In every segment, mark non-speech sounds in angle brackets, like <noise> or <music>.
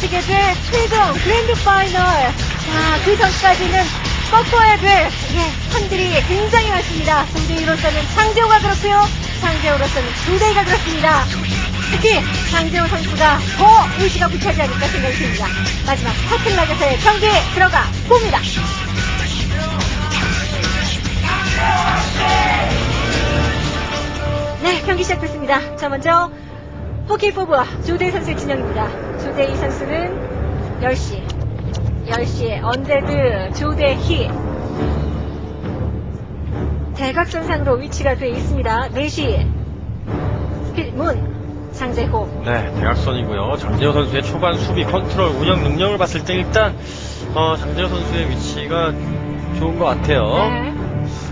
펼쳐지게 될 최종 그랜드 파이널. 자, 그 전까지는 꺾어야 될 예, 판들이 굉장히 많습니다. 조대희로서는 장재호가 그렇고요. 장재호로서는 조대희가 그렇습니다. 특히 장재호 선수가 더 의지가 붙하지 않을까 생각이 듭니다. 마지막 커틀락에서의 경기에 들어가 봅니다. 네, 경기 시작됐습니다. 자, 먼저 호키 포브와 조대희 선수의 진영입니다. 조대희 선수는 10시, 10시에 언데드 조대희 대각선상으로 위치가 되어 있습니다. 4시 스피릿문 장재호 네, 대각선이고요. 장재호 선수의 초반 수비 컨트롤 운영 능력을 봤을 때 일단 어, 장재호 선수의 위치가 좋은 것 같아요. 네.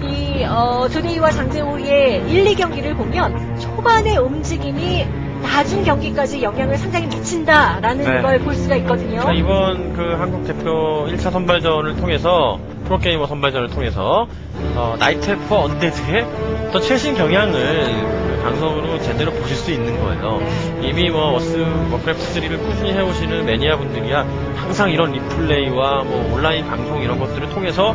이 어, 조대희와 장재호의 1, 2경기를 보면 초반의 움직임이 나중 경기까지 영향을 상당히 미친다라는 네. 걸 볼 수가 있거든요. 자, 이번 그 한국 대표 1차 선발전을 통해서 프로게이머 선발전을 통해서 어, 나이트 F 언데드의 어떤 최신 경향을 그 방송으로 제대로 보실 수 있는 거예요. 이미 뭐 워스 워크래프트 3를 꾸준히 해오시는 매니아 분들이야 항상 이런 리플레이와 뭐 온라인 방송 이런 것들을 통해서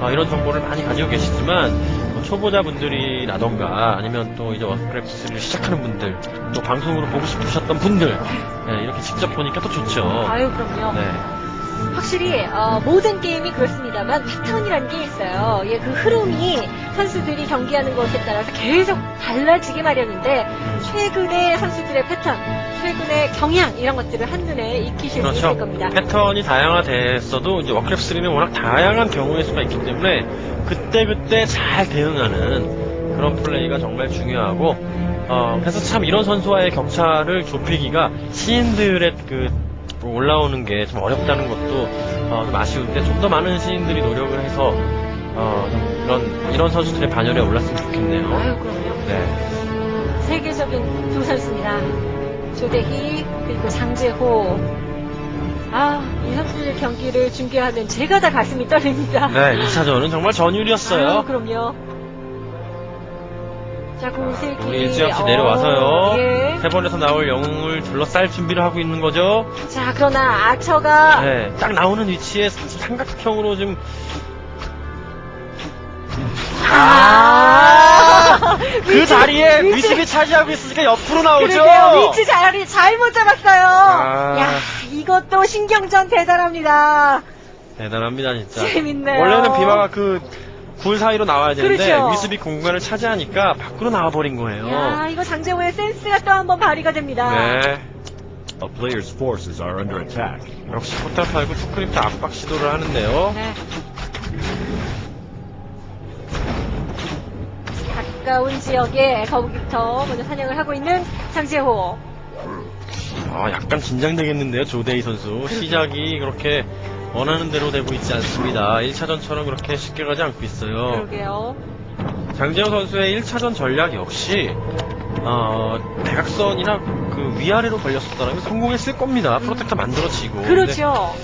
어, 이런 정보를 많이 가지고 계시지만 뭐 초보자분들이라던가 아니면 또 이제 워크래프트 3를 시작하는 분들 또 방송으로 보고 싶으셨던 분들 네, 이렇게 직접 보니까 또 좋죠. 아유 그럼요. 네. 확실히 어, 모든 게임이 그렇습니다만 패턴이라는 게 있어요. 예, 그 흐름이 선수들이 경기하는 것에 따라서 계속 달라지기 마련인데 최근의 선수들의 패턴, 최근의 경향 이런 것들을 한눈에 익히실 수 그렇죠. 있을 겁니다. 패턴이 다양화됐어도 이제 워크래프트 3는 워낙 다양한 경우의 수가 있기 때문에 그때 그때 잘 대응하는 그런 플레이가 정말 중요하고 어, 그래서 참 이런 선수와의 격차를 좁히기가 시인들의 그 올라오는 게 좀 어렵다는 것도 어, 좀 아쉬운데 좀 더 많은 시인들이 노력을 해서 어, 좀 이런 이런 선수들의 반열에 올랐으면 좋겠네요. 아유 그럼요. 네. 세계적인 두 선수입니다. 조대희 그리고 장재호. 아, 이 선수들 경기를 중계하는 제가 다 가슴이 떨립니다. 네, 2차전은 정말 전율이었어요. 아유, 그럼요. 자, 공세기. 우리 어, 내려와서요. 예. 세 번에서 나올 영웅을 둘러쌀 준비를 하고 있는 거죠. 자, 그러나 아처가 네, 딱 나오는 위치에 삼각형으로 좀 아, 그 위치, 자리에 위치. 위습이 차지하고 있으니까 옆으로 나오죠. 그러게요. 위치 자리 잘못 잡았어요. 아. 야, 이것도 신경전 대단합니다. 대단합니다 진짜. 재밌네요. 원래는 비마가 그 굴 사이로 나와야 되는데 그렇죠. 위습이 공간을 차지하니까 밖으로 나와 버린 거예요. 야, 이거 장재호의 센스가 또 한 번 발휘가 됩니다. 네. A player's forces are under attack. 역시 포탈 팔고 투크립트 압박 시도를 하는데요. 네. 가까운 지역에 거북이부터 먼저 사냥을 하고 있는 장재호. 아, 약간 긴장되겠는데요, 조데이 선수. 시작이 그렇게 원하는 대로 되고 있지 않습니다. 1차전처럼 그렇게 쉽게 가지 않고 있어요. 그러게요. 장재호 선수의 1차전 전략 역시, 어, 대각선이나 그 위아래로 걸렸었더라면 성공했을 겁니다. 프로텍터 만들어지고. 그렇죠.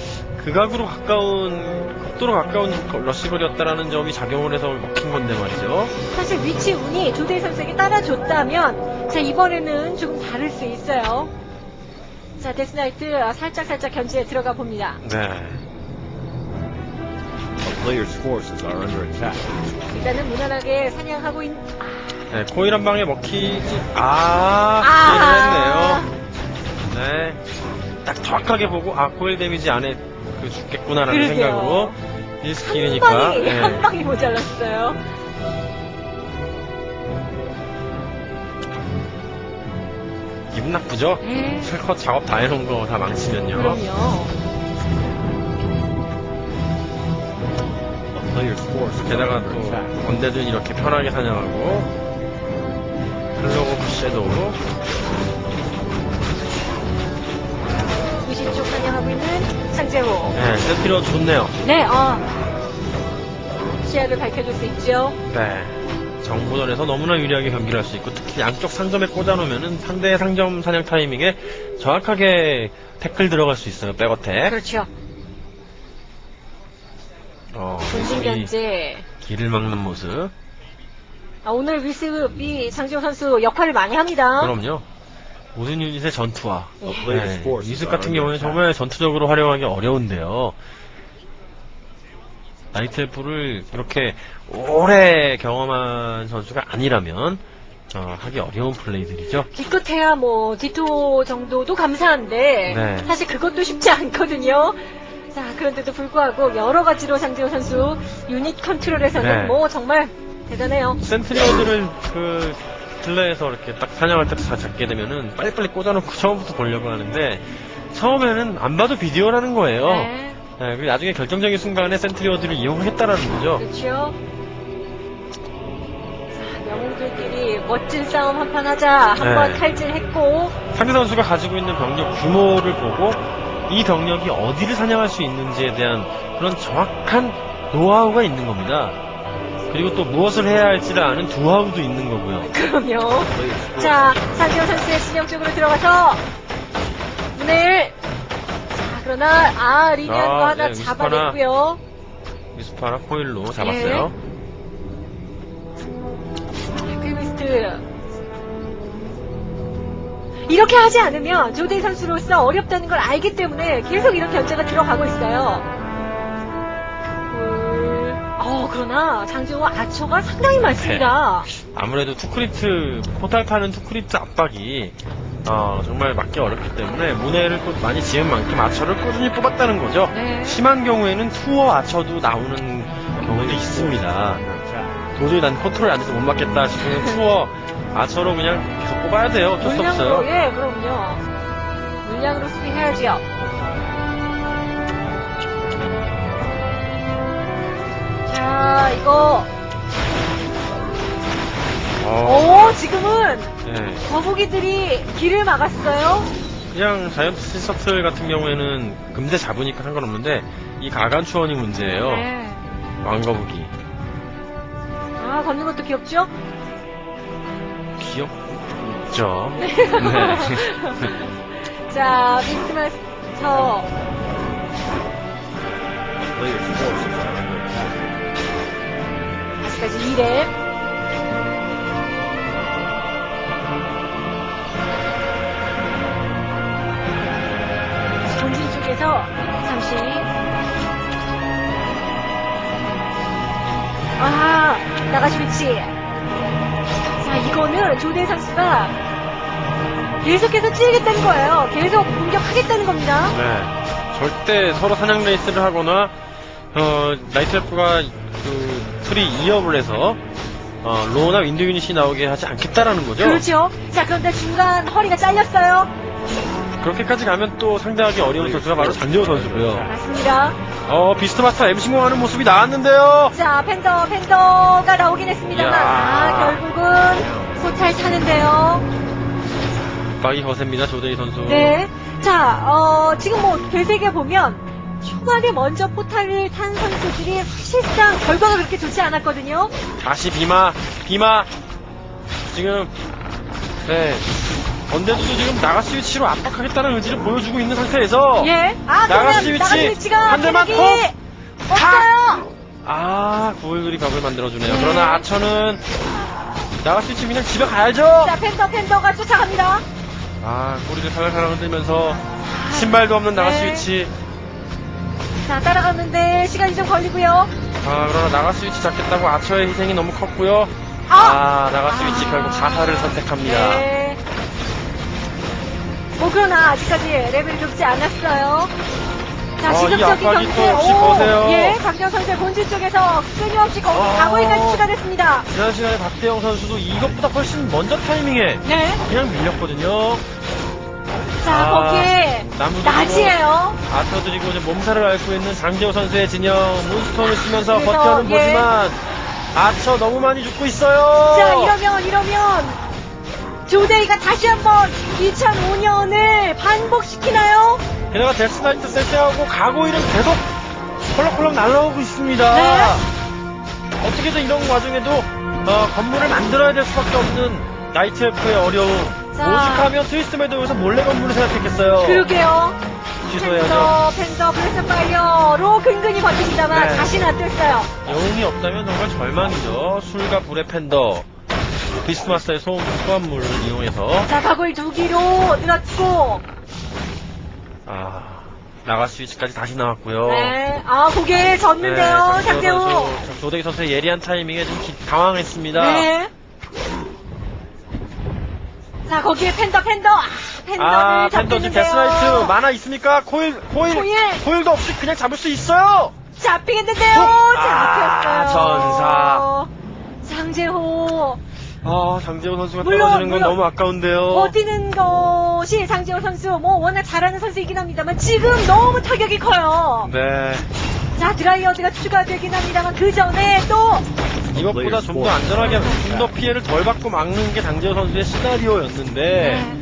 극악으로 가까운, 극도로 가까운 러시거리였다라는 점이 작용을 해서 먹힌 건데 말이죠. 사실 위치 운이 조대희 선수에게 따라줬다면, 자, 이번에는 조금 다를 수 있어요. 자, 데스나이트 살짝살짝 견지에 들어가 봅니다. 네. Player's forces are under attack. 일단은 무난하게 사냥하고 있, 아, 네, 코일 한 방에 먹히지, 아, 아. 했네요. 네. 딱 정확하게 보고, 아, 코일 데미지 안에 그 죽겠구나라는 그러게요. 생각으로, 한 1스킬이니까. 방이, 한 방이 모자랐어요. 기분 나쁘죠? 네. 실컷 작업 다 해놓은 거 다 망치면요. 그럼요. 게다가 또. 언제든 이렇게 편하게 사냥하고, 클로버 푸쉐도, 90쪽 사냥하고 있는 장재호. 네, 세트로 좋네요. 네, 어. 시야를 밝혀줄 수 있죠. 네. 정보전에서 너무나 유리하게 경기를 할 수 있고 특히 양쪽 상점에 꽂아놓으면 상대의 상점 사냥 타이밍에 정확하게 태클 들어갈 수 있어요 백어택 그렇죠. 어, 본진 이 견제. 길을 막는 모습 아, 오늘 위습이 장지호 선수 역할을 많이 합니다. 그럼요 모든 유닛의 전투와 player's 네, forces 유닛 같은 경우는. 정말 전투적으로 활용하기 어려운데요. 나이트 엘프를 이렇게 오래 경험한 선수가 아니라면 어, 하기 어려운 플레이들이죠. 기껏해야 뭐 디토 정도도 감사한데 네. 사실 그것도 쉽지 않거든요. 자 그런데도 불구하고 여러 가지로 장재호 선수 유닛 컨트롤에서는 네. 뭐 정말 대단해요. 센트리어들을 그 딜러에서 이렇게 딱 사냥할 때 다 잡게 되면은 빨리빨리 꽂아놓고 처음부터 보려고 하는데 처음에는 안 봐도 비디오라는 거예요. 네, 네, 그리고 나중에 결정적인 순간에 센트리어들을 이용했다라는 거죠. 그렇죠. 자 영웅들끼리 멋진 싸움 한판 하자 한번 네. 탈진했고 상대 선수가 가지고 있는 병력 규모를 보고 이 병력이 어디를 사냥할 수 있는지에 대한 그런 정확한 노하우가 있는 겁니다. 그리고 또 무엇을 해야 할지를 아는 두하우도 있는 거고요. 그럼요. Forces 자, 장지호 선수의 진영 쪽으로 들어가서 문을 자, 그러나 아 리니안도 아, 하나 네, 잡아냈고요. 미스파라 코일로 잡았어요. 퀴비스트 이렇게 하지 않으면 조대 선수로서 어렵다는 걸 알기 때문에 계속 이런 견제가 들어가고 있어요. 음, 어, 그러나 장지호 아처가 상당히 많습니다. 아무래도 투크리트 포탈 타는 투크리트 압박이 어, 정말 막기 어렵기 때문에 문해를 또 많이 지은 만큼 아처를 꾸준히 뽑았다는 거죠. 네. 심한 경우에는 투어 아처도 나오는 경우도 있습니다. 도저히 난 컨트롤이 안 돼서 못 맞겠다 싶으면 투어 아처로 그냥 계속 뽑아야 돼요. 어쩔 수 물량으로, 없어요. 예, 그럼요. 물량으로 수비해야죠. 자, 이거, 어, 오, 지금은 네. 거북이들이 길을 막았어요. 그냥 자이언트 시서틀 같은 경우에는 금대 잡으니까 상관없는데 이 가간추원이 문제예요. 네. 왕거북이. 아, 걷는 것도 귀엽죠? 귀엽죠? 네. <laughs> 자, are under attack. 아직까지 2렙. 전진 쪽에서 잠시. 아, 나가시 위치. 자, 이거는 조대 선수가 계속해서 찌르겠다는 거예요. 계속 공격하겠다는 겁니다. 네. 절대 서로 사냥 레이스를 하거나 어, 나이트엘프가 그 트리 2업을 해서 어, 로나 윈드 유닛이 나오게 하지 않겠다라는 거죠. 그렇죠. 자, 그런데 중간 허리가 잘렸어요. 그렇게까지 가면 또 상대하기 어려운 선수가 바로 장재호 선수고요. 맞습니다. 어, 비스트마스터 M 신공하는 모습이 나왔는데요. 자, 팬더, 팬더가 나오긴 했습니다만, 이야. 아, 결국은 포탈 타는데요. 박이 거셉니다, 조대희 선수. 네. 자, 어, 지금 뭐, 되새겨 보면, 초반에 먼저 포탈을 탄 선수들이 사실상 결과가 그렇게 좋지 않았거든요. 다시 비마, 비마. 지금, 네. 건대주도 지금 나가 스 위치로 압박하겠다는 의지를 보여주고 있는 상태에서. 예. 아, 나가시 그러면 위치. 나가시 위치가 한 대만 체력이 없어요. 아, 구울그리 각을 만들어주네요. 네. 그러나 아처는 나가 스 위치 그냥 집에 가야죠. 자, 팬더, 팬더가 쫓아갑니다. 아, 꼬리를 살랑살랑 흔들면서 신발도 없는 나가스 네. 위치. 자, 따라가는데 시간이 좀 걸리고요. 아, 그러나 나가 스 위치 잡겠다고 아처의 희생이 너무 컸고요. 아! 아, 나가 스 위치 아. 결국 자살을 선택합니다. 네. 뭐 그러나 아직까지 레벨이 높지 않았어요. 자, 어, 이 지속적인 경제. 또 역시 거세요. 예, 강경 선수의 본진 쪽에서 끊임없이 거기 어. 가고이까지 추가 됐습니다. 지난 시간에 박대영 선수도 이것보다 훨씬 먼저 타이밍에 네. 그냥 밀렸거든요. 자, 아, 거기에 나무도 낮이에요. 아터드리고 이제 몸살을 앓고 있는 장재호 선수의 진영 문스톤을 쓰면서 그래서, 버텨는 예. 보지만 아처 너무 많이 죽고 있어요. 자, 이러면, 이러면, 조데이가 다시 한번 2005년을 반복시키나요? 게다가 데스나이트 세팅하고 가고 일은 계속 콜록콜록 날아오고 있습니다. 네. 어떻게든 이런 와중에도 어, 건물을 만들어야 될 수밖에 없는 나이트 엘프의 어려움. 자. 오죽하면 트위스트 매도에서 몰래 건물을 생각했겠어요. 그러게요. 취소해야죠. 팬더, 팬더, 브레스 파이어로 근근히 버팁니다만 네. 자신 안 됐어요. 영웅이 없다면 정말 절망이죠. 술과 불의 팬더. 크리스마스의 소, 소환물을 이용해서 자, 각을 두 기로 늘었고. 아 나갈 스위치까지 다시 나왔고요. 네. 아, 고개 졌는데요, 네, 장재호. 선수, 자, 조대기 선수의 예리한 타이밍에 좀 기- 당황했습니다. 네. 자, 거기에 팬더, 팬더. 아, 팬더를 아, 팬더 지금. 데스라이트 만화 있습니까? 코일, 코일, 코일. 도 없이 그냥 잡을 수 있어요! 잡히겠는데요. 훅! 잡혔어요. 아, 장재호. 아, 장재호 선수가 물론, 떨어지는 건 물론. 너무 아까운데요. 버티는 것이 장재호 선수, 뭐, 워낙 잘하는 선수이긴 합니다만, 지금 너무 타격이 커요. 네. 자, 드라이어드가 추가되긴 합니다만, 그 전에 또, 이것보다 좀 더 안전하게, 좀 더 피해를 덜 받고 막는 게 장재호 선수의 시나리오였는데, 네.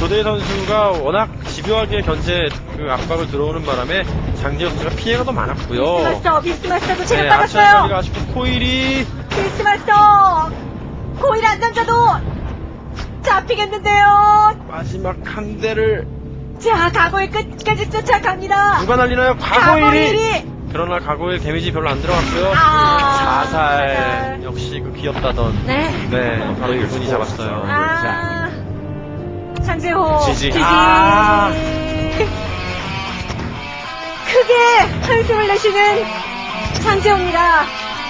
조대 선수가 워낙 집요하게 견제 그 압박을 들어오는 바람에 장재호 선수가 피해가 더 많았고요. 비스마스터, 비스마스터도 체력 네, 아치아 빠졌어요. 자리가 아쉽고 코일이 비스마스터! 코일 안전자도 잡히겠는데요. 마지막 한 대를 자, 각오의 끝까지 쫓아갑니다. 누가 날리나요? 가고일이! 과거일이! 그러나 과거일 데미지 별로 안 들어갔고요. 아, 자살. 자살. 역시 그 귀엽다던. 네. 네, 바로 이분이 잡았어요. 아, 장재호. 지지. 아. <laughs> 크게 한숨을 내쉬는 장재호입니다.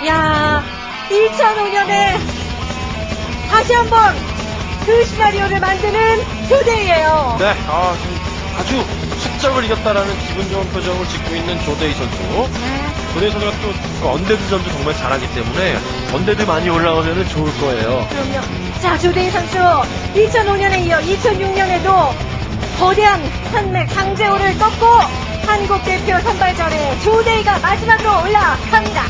야 2005년에 다시 한번 그 시나리오를 만드는 조대이에요. 네, 아, 지금 아주 숙적을 이겼다라는 기분 좋은 표정을 짓고 있는 조대희 선수. 조대희 선수가 또그 언데드 전도 정말 잘하기 때문에 언데드 많이 올라오면 좋을 거예요. 그럼요. 자, 조대희 선수 2005년에 이어 2006년에도 거대한 산맥 강재호를 꺾고 한국 대표 선발전에 조대희가 마지막으로 올라갑니다.